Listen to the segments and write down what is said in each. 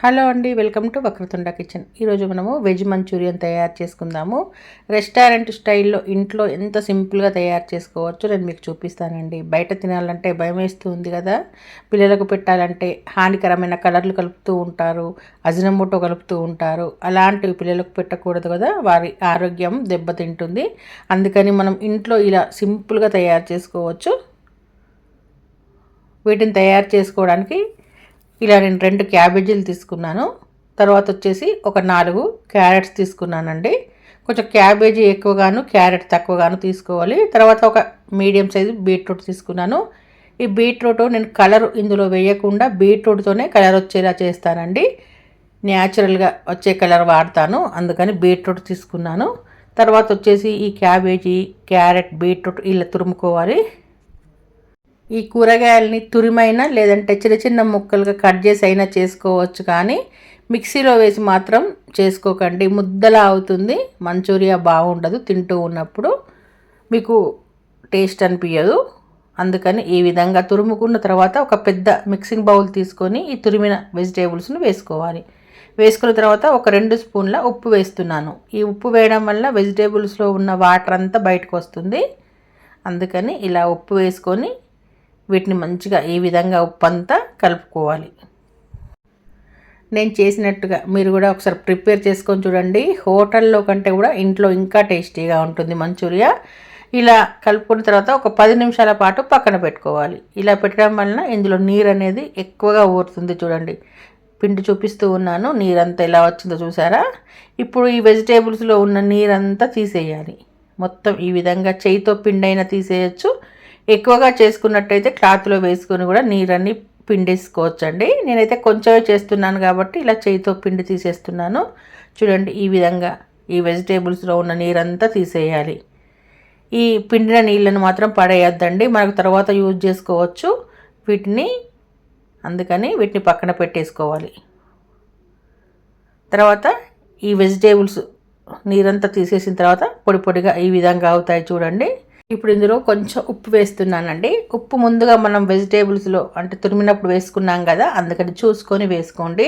Hello అండి welcome to Vakratunda kitchen. ఈరోజు మనము వెజ్ మంచూరియన్ తయారు చేసుకుందాము. రెస్టారెంట్ స్టైల్లో ఇంట్లో ఎంత సింపుల్గా తయారు చేసుకోవచ్చు నేను మీకు చూపిస్తానండి. బయట తినాలంటే భయం ఉంది కదా. పిల్లలకు పెట్టాలంటే హానికరమైన కలర్లు కలుపుతూ ఉంటారు అజినమోటో కలుపుతూ ఉంటారు. అలాంటివి పిల్లలకు పెట్టకూడదు కదా. వారి ఆరోగ్యం దెబ్బతింటుంది. అందుకని మనం ఇంట్లో ఇలా సింపుల్గా తయారు చేసుకోవచ్చు. వీటిని తయారు చేసుకోవడానికి ఇలా నేను రెండు క్యాబేజీలు తీసుకున్నాను. తర్వాత వచ్చేసి ఒక నాలుగు క్యారెట్స్ తీసుకున్నానండి. కొంచెం క్యాబేజీ ఎక్కువగాను క్యారెట్ తక్కువగాను తీసుకోవాలి. తర్వాత ఒక మీడియం సైజు బీట్రూట్ తీసుకున్నాను. ఈ బీట్రూట్ నేను కలర్ ఇందులో వేయకుండా బీట్రూట్తోనే కలర్ వచ్చేలా చేస్తానండి. న్యాచురల్గా వచ్చే కలర్ వాడతాను అందుకని బీట్రూట్ తీసుకున్నాను. తర్వాత వచ్చేసి ఈ క్యాబేజీ క్యారెట్ బీట్రూట్ ఇలా తురుముకోవాలి. ఈ కూరగాయలని తురిమైనా లేదంటే చిన్న చిన్న ముక్కలుగా కట్ చేసి అయినా చేసుకోవచ్చు కానీ మిక్సీలో వేసి మాత్రం చేసుకోకండి. ముద్దలా అవుతుంది. మంచూరియా బాగుండదు తింటూ ఉన్నప్పుడు. మీకు టేస్ట్ అనిపించదు అందుకని ఈ విధంగా తురుముకున్న తర్వాత ఒక పెద్ద మిక్సింగ్ బౌల్ తీసుకొని ఈ తురిమిన వెజిటేబుల్స్ను వేసుకోవాలి. వేసుకున్న తర్వాత ఒక రెండు స్పూన్ల ఉప్పు వేస్తున్నాను. ఈ ఉప్పు వేయడం వల్ల వెజిటేబుల్స్లో ఉన్న వాటర్ అంతా బయటకు వస్తుంది. అందుకని ఇలా ఉప్పు వేసుకొని వీటిని మంచిగా ఈ విధంగా ఉప్పు అంతా కలుపుకోవాలి. నేను చేసినట్టుగా మీరు కూడా ఒకసారి ప్రిపేర్ చేసుకొని చూడండి. హోటల్లో కంటే కూడా ఇంట్లో ఇంకా టేస్టీగా ఉంటుంది మంచూరియా. ఇలా కలుపుకున్న తర్వాత ఒక పది నిమిషాల పాటు పక్కన పెట్టుకోవాలి. ఇలా పెట్టడం వలన ఇందులో నీరు అనేది ఎక్కువగా ఊరుతుంది చూడండి. పిండి చూపిస్తూ ఉన్నాను. నీరంతా ఎలా వచ్చిందో చూసారా? ఇప్పుడు ఈ వెజిటేబుల్స్లో ఉన్న నీరంతా తీసేయాలి. మొత్తం ఈ విధంగా చేయితో పిండి అయినా తీసేయచ్చు. ఎక్కువగా చేసుకున్నట్టయితే క్లాత్లో వేసుకొని కూడా నీరన్నీ పిండేసుకోవచ్చండి. నేనైతే కొంచెమే చేస్తున్నాను కాబట్టి ఇలా చేయితో పిండి తీసేస్తున్నాను. చూడండి ఈ విధంగా ఈ వెజిటేబుల్స్లో ఉన్న నీరంతా తీసేయాలి. ఈ పిండిన నీళ్ళను మాత్రం పడేయద్దండి. మనకు తర్వాత యూజ్ చేసుకోవచ్చు వీటిని. అందుకని వీటిని పక్కన పెట్టేసుకోవాలి. తర్వాత ఈ వెజిటేబుల్స్ నీరంతా తీసేసిన తర్వాత పొడి పొడిగా ఈ విధంగా అవుతాయి చూడండి. ఇప్పుడు ఇందులో కొంచెం ఉప్పు వేస్తున్నానండి. ఉప్పు ముందుగా మనం వెజిటేబుల్స్లో అంటే తురిమినప్పుడు వేసుకున్నాం కదా అందుకని చూసుకొని వేసుకోండి.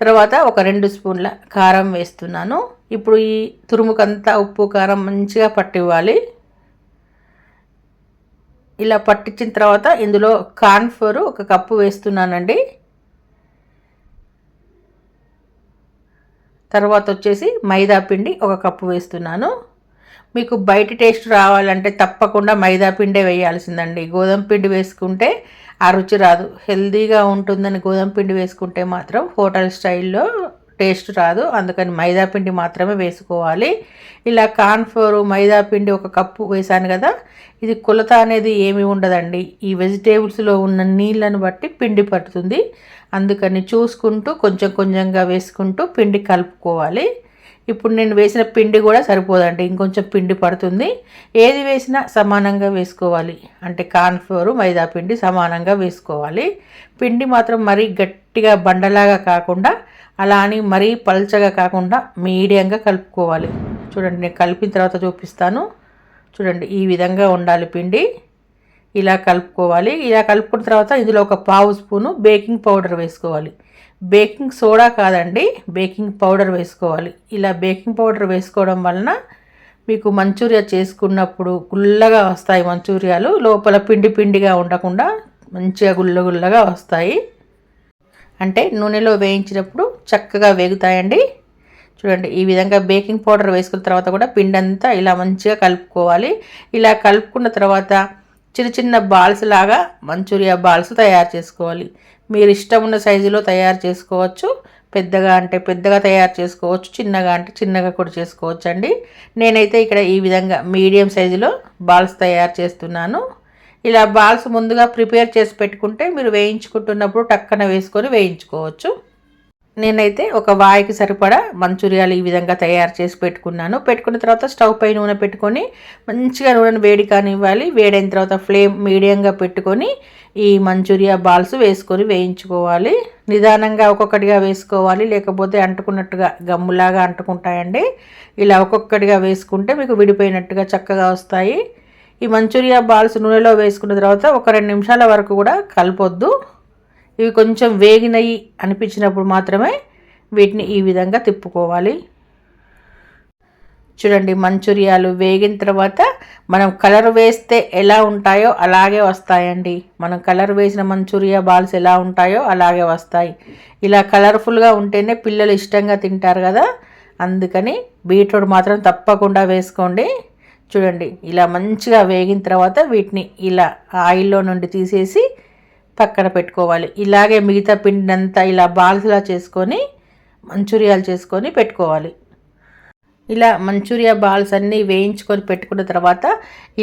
తర్వాత ఒక రెండు స్పూన్ల కారం వేస్తున్నాను. ఇప్పుడు ఈ తురుముకంతా ఉప్పు కారం మంచిగా పట్టివ్వాలి. ఇలా పట్టించిన తర్వాత ఇందులో కార్న్ఫ్లోర్ ఒక కప్పు వేస్తున్నానండి. తర్వాత వచ్చేసి మైదా పిండి ఒక కప్పు వేస్తున్నాను. మీకు బయట టేస్ట్ రావాలంటే తప్పకుండా మైదా పిండే వేయాల్సిందండి. గోధుమ పిండి వేసుకుంటే ఆ రుచి రాదు. హెల్దీగా ఉంటుందని గోధుమ పిండి వేసుకుంటే మాత్రం హోటల్ స్టైల్లో టేస్ట్ రాదు. అందుకని మైదా పిండి మాత్రమే వేసుకోవాలి. ఇలా కార్న్ఫ్లోర్ మైదా పిండి ఒక కప్పు వేసాను కదా ఇది కొలత అనేది ఏమి ఉండదండి. ఈ వెజిటేబుల్స్లో ఉన్న నీళ్ళను బట్టి పిండి పడుతుంది అందుకని చూసుకుంటూ కొంచెం కొంచెంగా వేసుకుంటూ పిండి కలుపుకోవాలి. ఇప్పుడు నేను వేసిన పిండి కూడా సరిపోదండి ఇంకొంచెం పిండి పడుతుంది. ఏది వేసినా సమానంగా వేసుకోవాలి. అంటే కార్న్ఫ్లోర్ మైదా పిండి సమానంగా వేసుకోవాలి. పిండి మాత్రం మరీ గట్టిగా బండలాగా కాకుండా అలా అని మరీ పల్చగా కాకుండా మీడియంగా కలుపుకోవాలి. చూడండి నేను కలిపిన తర్వాత చూపిస్తాను. చూడండి ఈ విధంగా ఉండాలి పిండి. ఇలా కలుపుకోవాలి. ఇలా కలుపుకున్న తర్వాత ఇందులో ఒక పావు స్పూను బేకింగ్ పౌడర్ వేసుకోవాలి. బేకింగ్ సోడా కాదండి బేకింగ్ పౌడర్ వేసుకోవాలి. ఇలా బేకింగ్ పౌడర్ వేసుకోవడం వలన మీకు మంచూరియా చేసుకున్నప్పుడు గుల్లగా వస్తాయి మంచూరియాలు. లోపల పిండి పిండిగా ఉండకుండా మంచిగా గుల్ల గుల్లగా వస్తాయి. అంటే నూనెలో వేయించినప్పుడు చక్కగా వేగుతాయండి. చూడండి ఈ విధంగా బేకింగ్ పౌడర్ వేసుకున్న తర్వాత కూడా పిండి అంతా ఇలా మంచిగా కలుపుకోవాలి. ఇలా కలుపుకున్న తర్వాత చిన్న చిన్న బాల్స్ లాగా మంచూరియా బాల్స్ తయారు చేసుకోవాలి. మీరు ఇష్టం ఉన్న సైజులో తయారు చేసుకోవచ్చు. పెద్దగా అంటే పెద్దగా తయారు చేసుకోవచ్చు. చిన్నగా అంటే చిన్నగా కూడా చేసుకోవచ్చు అండి నేనైతే ఇక్కడ ఈ విధంగా మీడియం సైజులో బాల్స్ తయారు చేస్తున్నాను. ఇలా బాల్స్ ముందుగా ప్రిపేర్ చేసి పెట్టుకుంటే మీరు వేయించుకుంటున్నప్పుడు టక్కన వేసుకొని వేయించుకోవచ్చు. నేనైతే ఒక వాయికి సరిపడా మంచూరియాలు ఈ విధంగా తయారు చేసి పెట్టుకున్నాను. పెట్టుకున్న తర్వాత స్టవ్ పై నూనె పెట్టుకొని మంచిగా నూనెను వేడి కానివ్వాలి. వేడైన తర్వాత ఫ్లేమ్ మీడియంగా పెట్టుకొని ఈ మంచూరియా బాల్స్ వేసుకొని వేయించుకోవాలి. నిదానంగా ఒక్కొక్కటిగా వేసుకోవాలి. లేకపోతే అంటుకున్నట్టుగా గమ్ములాగా అంటుకుంటాయండి. ఇలా ఒక్కొక్కటిగా వేసుకుంటే మీకు విడిపోయినట్టుగా చక్కగా వస్తాయి. ఈ మంచూరియా బాల్స్ నూనెలో వేసుకున్న తర్వాత ఒక రెండు నిమిషాల వరకు కూడా కలపొద్దు. ఇవి కొంచెం వేగినయి అనిపించినప్పుడు మాత్రమే వీటిని ఈ విధంగా తిప్పుకోవాలి. చూడండి మంచూరియాలు వేగిన తర్వాత మనం కలర్ వేస్తే ఎలా ఉంటాయో అలాగే వస్తాయండి. మనం కలర్ వేసిన మంచూరియా బాల్స్ ఎలా ఉంటాయో అలాగే వస్తాయి. ఇలా కలర్ఫుల్గా ఉంటేనే పిల్లలు ఇష్టంగా తింటారు కదా. అందుకని బీట్రూట్ మాత్రం తప్పకుండా వేసుకోండి. చూడండి ఇలా మంచిగా వేగిన తర్వాత వీటిని ఇలా ఆయిల్లో నుండి తీసేసి పక్కన పెట్టుకోవాలి. ఇలాగే మిగతా పిండినంతా ఇలా బాల్స్లా చేసుకొని మంచూరియాలు చేసుకొని పెట్టుకోవాలి. ఇలా మంచూరియా బాల్స్ అన్నీ వేయించుకొని పెట్టుకున్న తర్వాత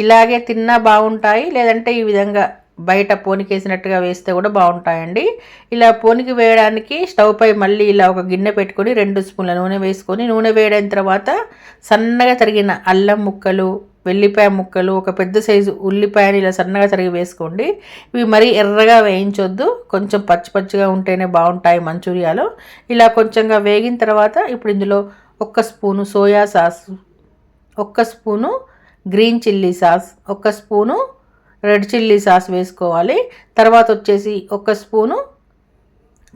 ఇలాగే తిన్నా బాగుంటాయి లేదంటే ఈ విధంగా బయట పోనికేసినట్టుగా వేస్తే కూడా బాగుంటాయండి. ఇలా పోనికి వేయడానికి స్టవ్ పై మళ్ళీ ఇలా ఒక గిన్నె పెట్టుకొని రెండు స్పూన్ల నూనె వేసుకొని నూనె వేయడం తర్వాత సన్నగా తరిగిన అల్లం ముక్కలు వెల్లిపాయ ముక్కలు ఒక పెద్ద సైజు ఉల్లిపాయని ఇలా సన్నగా తరిగి వేసుకోండి. ఇవి మరీ ఎర్రగా వేయించొద్దు. కొంచెం పచ్చి పచ్చిగా ఉంటేనే బాగుంటాయి మంచూరియాలో. ఇలా కొంచెంగా వేగిన తర్వాత ఇప్పుడు ఇందులో ఒక్క స్పూను సోయా సాస్ ఒక్క స్పూను గ్రీన్ చిల్లీ సాస్ ఒక్క స్పూను రెడ్ చిల్లీ సాస్ వేసుకోవాలి. తర్వాత వచ్చేసి ఒక స్పూను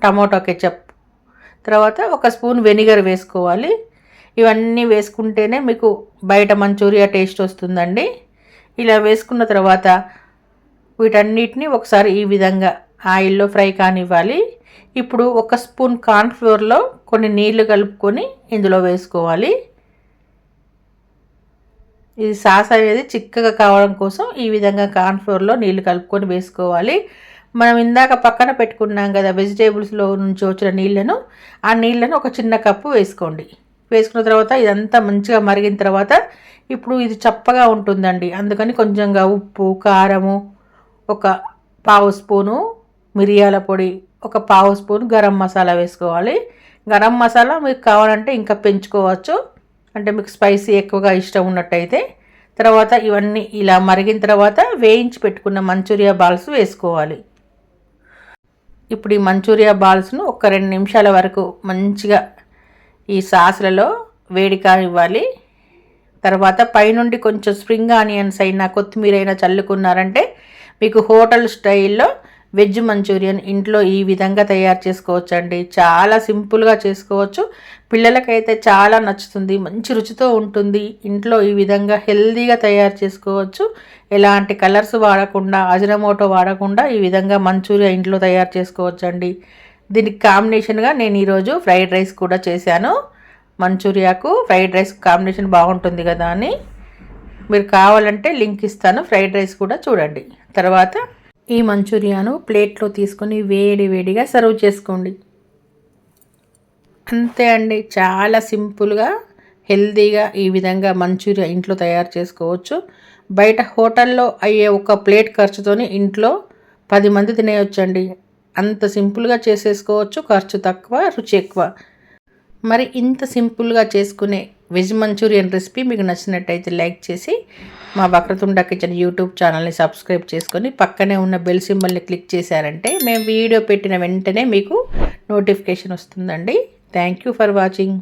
టమాటో కెచప్. తర్వాత ఒక స్పూన్ వెనిగర్ వేసుకోవాలి. ఇవన్నీ వేసుకుంటేనే మీకు బయట మంచూరియా టేస్ట్ వస్తుందండి. ఇలా వేసుకున్న తర్వాత వీటన్నిటిని ఒకసారి ఈ విధంగా ఆయిల్లో ఫ్రై కానివ్వాలి. ఇప్పుడు ఒక స్పూన్ కార్న్ఫ్లోర్లో కొన్ని నీళ్ళు కలుపుకొని ఇందులో వేసుకోవాలి. ఇది సాస్ అనేది చిక్కగా కావడం కోసం ఈ విధంగా కార్న్ఫ్లోర్లో నీళ్ళు కలుపుకొని వేసుకోవాలి. మనం ఇందాక పక్కన పెట్టుకున్నాం కదా వెజిటేబుల్స్లో నుంచి వచ్చిన నీళ్ళను ఆ నీళ్ళను ఒక చిన్న కప్పు వేసుకోండి. వేసుకున్న తర్వాత ఇదంతా మంచిగా మరిగిన తర్వాత ఇప్పుడు ఇది చప్పగా ఉంటుందండి. అందుకని కొంచెంగా ఉప్పు కారము ఒక పావు స్పూను మిరియాల పొడి ఒక పావు స్పూన్ గరం మసాలా వేసుకోవాలి. గరం మసాలా మీకు కావాలంటే ఇంకా పెంచుకోవచ్చు. అంటే మీకు స్పైసీ ఎక్కువగా ఇష్టం ఉన్నట్టయితే తర్వాత ఇవన్నీ ఇలా మరిగిన తర్వాత వేయించి పెట్టుకున్న మంచూరియా బాల్స్ వేసుకోవాలి. ఇప్పుడు ఈ మంచూరియా బాల్స్ను ఒక రెండు నిమిషాల వరకు మంచిగా ఈ సాసులలో వేడి కానివ్వాలి. తర్వాత పైనుండి కొంచెం స్ప్రింగ్ ఆనియన్స్ అయినా కొత్తిమీర అయినా చల్లుకున్నారంటే మీకు హోటల్ స్టైల్లో వెజ్ మంచూరియన్ ఇంట్లో ఈ విధంగా తయారు చేసుకోవచ్చు అండి చాలా సింపుల్గా చేసుకోవచ్చు. పిల్లలకైతే చాలా నచ్చుతుంది మంచి రుచితో ఉంటుంది. ఇంట్లో ఈ విధంగా హెల్తీగా తయారు చేసుకోవచ్చు. ఎలాంటి కలర్స్ వాడకుండా అజినమోటో వాడకుండా ఈ విధంగా మంచూరియా ఇంట్లో తయారు చేసుకోవచ్చు అండి దీనికి కాంబినేషన్గా నేను ఈరోజు ఫ్రైడ్ రైస్ కూడా చేశాను. మంచూరియాకు ఫ్రైడ్ రైస్ కాంబినేషన్ బాగుంటుంది కదా అని. మీరు కావాలంటే లింక్ ఇస్తాను ఫ్రైడ్ రైస్ కూడా చూడండి. తర్వాత ఈ మంచూరియాను ప్లేట్లో తీసుకొని వేడి వేడిగా సర్వ్ చేసుకోండి. అంతే అండి. చాలా సింపుల్గా హెల్తీగా ఈ విధంగా మంచూరియా ఇంట్లో తయారు చేసుకోవచ్చు. బయట హోటల్లో అయ్యే ఒక ప్లేట్ ఖర్చుతోని ఇంట్లో పది మంది తినేయొచ్చండి. అంత సింపుల్గా చేసేసుకోవచ్చు. ఖర్చు తక్కువ రుచి ఎక్కువ. మరి ఇంత సింపుల్గా చేసుకునే వెజ్ మంచూరియన్ రెసిపీ మీకు నచ్చినట్టయితే లైక్ చేసి మా వక్రతుండ కిచెన్ యూట్యూబ్ ఛానల్ని సబ్స్క్రైబ్ చేసుకొని పక్కనే ఉన్న బెల్ సింబల్ని క్లిక్ చేశారంటే మేము వీడియో పెట్టిన వెంటనే మీకు నోటిఫికేషన్ వస్తుందండి. Thank you for watching